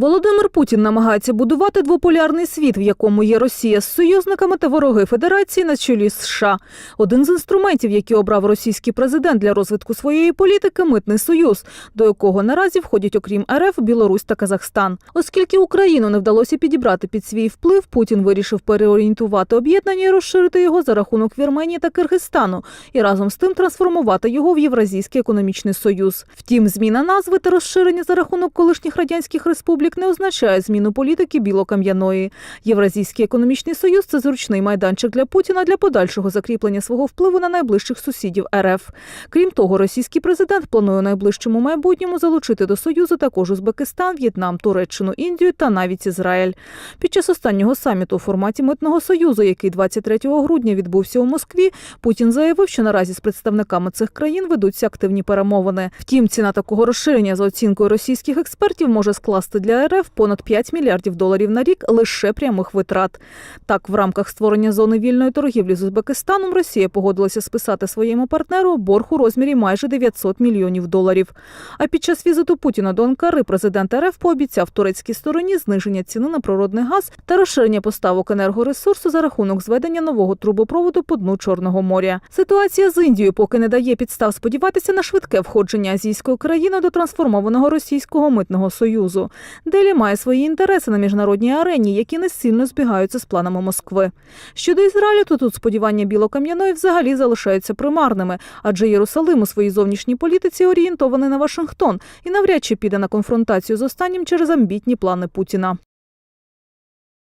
Володимир Путін намагається будувати двополярний світ, в якому є Росія з союзниками та вороги Федерації на чолі США. Один з інструментів, які обрав російський президент для розвитку своєї політики, митний союз, до якого наразі входять, окрім РФ, Білорусь та Казахстан. Оскільки Україну не вдалося підібрати під свій вплив, Путін вирішив переорієнтувати об'єднання і розширити його за рахунок Вірменії та Киргизстану, і разом з тим трансформувати його в Євразійський економічний союз. Втім, зміна назви та розширення за рахунок колишніх радянських республік не означає зміну політики білокам'яної. Євразійський економічний союз це зручний майданчик для Путіна для подальшого закріплення свого впливу на найближчих сусідів РФ. Крім того, російський президент планує у найближчому майбутньому залучити до союзу також Узбекистан, В'єтнам, Туреччину, Індію та навіть Ізраїль. Під час останнього саміту у форматі митного союзу, який 23 грудня відбувся у Москві, Путін заявив, що наразі з представниками цих країн ведуться активні перемовини. Втім, ціна такого розширення за оцінкою російських експертів може скласти для РФ понад 5 мільярдів доларів на рік лише прямих витрат. Так, в рамках створення зони вільної торгівлі з Узбекистаном Росія погодилася списати своєму партнеру борг у розмірі майже 900 мільйонів доларів. А під час візиту Путіна до Анкари президент РФ пообіцяв турецькій стороні зниження ціни на природний газ та розширення поставок енергоресурсу за рахунок зведення нового трубопроводу по дну Чорного моря. Ситуація з Індією поки не дає підстав сподіватися на швидке входження азійської країни до трансформованого російського митного союзу. Делі має свої інтереси на міжнародній арені, які не сильно збігаються з планами Москви. Щодо Ізраїлю, то тут сподівання білокам'яної взагалі залишаються примарними, адже Єрусалим у своїй зовнішній політиці орієнтований на Вашингтон і навряд чи піде на конфронтацію з останнім через амбітні плани Путіна.